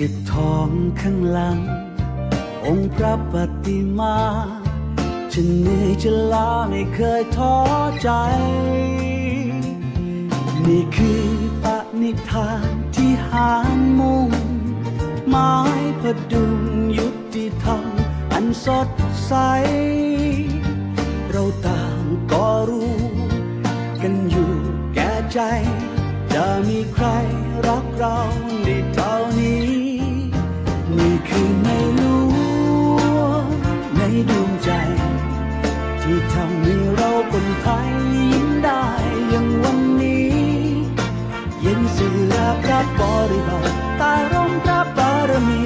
ติดทองข้างหลัง องค์พระปฏิมาจะเหนื่อยจะลาไม่เคยท้อใจ นี่คือปณิธานที่หารมุ่งไม้พดุงยุติธรรมอันสดใส เราต่างก็รู้ กันอยู่แก่ใจ จะมีใครรักเราได้เท่านี้ นี่คือในหลวงในดวงใจ ที่ทำให้เราคนไทยยิ้มได้อย่างวันนี้เย็นเสือพระบริบาลตาร่มพระบารมี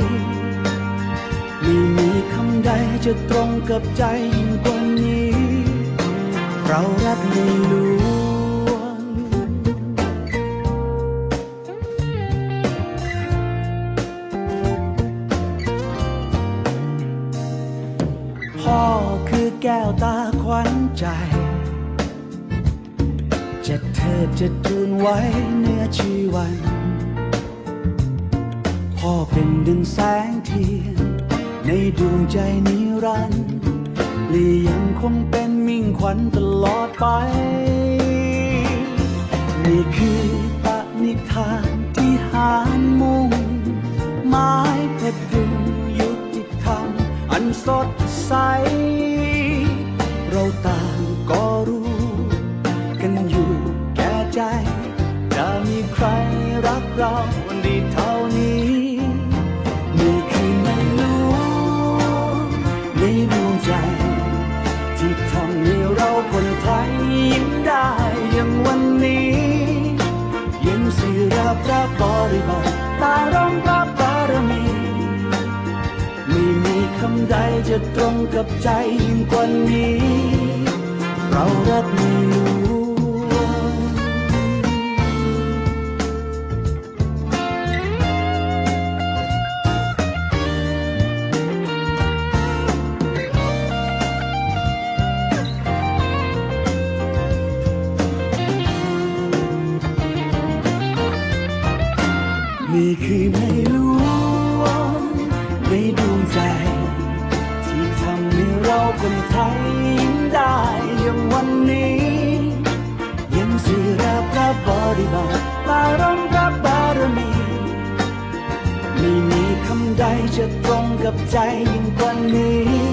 ไม่มีคำใดจะตรงกับใจยิ่งกว่านี้ เรารักในหลว พ่อคือแก้วตาขวัญใจ จะเทิดจะทูนไว้เนื้อชีวัน พ่อเป็นดึงแสงเทียน ในดวงใจนิรันดร์และยังคงเป็นมิ่งขวัญตลอดไป นี่คือปณิธาน สดใส เราต่างก็รู้ กันอยู่แก่ใจ จะมีใครรักเราดีเท่านี้นี่คือในหลวงในดวงใจ ที่ทำให้เราคนไทยยิ้มได้อย่างวันนี้เย็นสิราพระบริบาลตาร้องระบ ใดจะตรงกับใจยิ่งกว่านี้ เรารักในหลวงนี่คือในห คนไทยยิ้มได้อย่างวันนี้เย็นสิราพระบริบาลตาร้องพระบารมีไม่มีคำใดจะตรงกับใจยิ่งกว่านี้